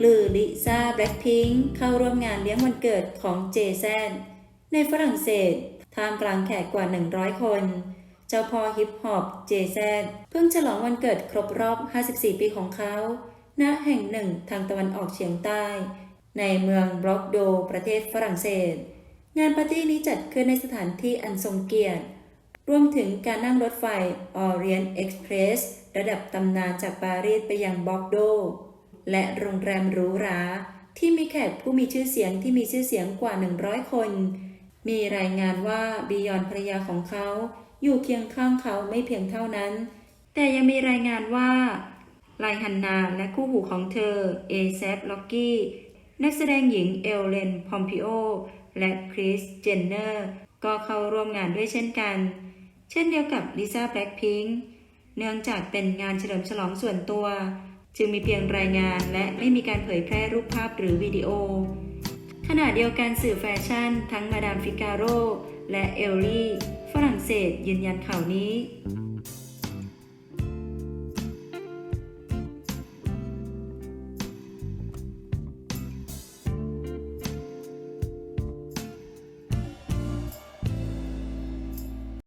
หรือลิซ่าแบล็คพิงค์เข้าร่วมงานเลี้ยงวันเกิดของเจแซนในฝรั่งเศสท่ามกลางแขกกว่า 100 คน เจ้าพ่อฮิปฮอปเจแซนเพิ่งฉลองวันเกิดครบรอบ 54 ปีของเขา ณ แห่งหนึ่งทางตะวันออกเฉียงใต้ ในเมืองบล็อกโด ประเทศฝรั่งเศส งานปาร์ตี้นี้จัดขึ้นในสถานที่อันทรงเกียรติ รวมถึงการนั่งรถไฟ Orient Express รสระดับตำนานจากปารีสไปยังบล็อกโด และโรงแรมหรูหราที่มีแขกผู้มีชื่อเสียงที่มีชื่อเสียงกว่า 100 คน มีรายงานว่าบียอนภรรยาของเขาอยู่เคียงข้างเขาไม่เพียงเท่านั้น แต่ยังมีรายงานว่าไลฮันนาและคู่หูของเธอเอเซฟล็อกกี้นักแสดงหญิงเอลเลนพอมพิโอและคริสเจนเนอร์ก็เข้าร่วมงานด้วยเช่นกัน เช่นเดียวกับลิซ่าแบล็คพิงค์เนื่องจากเป็นงานเฉลิมฉลองส่วนตัว จึงมีเพียงรายงานและไม่มีการเผยแพร่รูปภาพหรือวิดีโอ ขณะเดียวกันสื่อแฟชั่น ทั้งมาดามฟิกาโรและเอลลี่ ฝรั่งเศสยืนยันข่าวนี้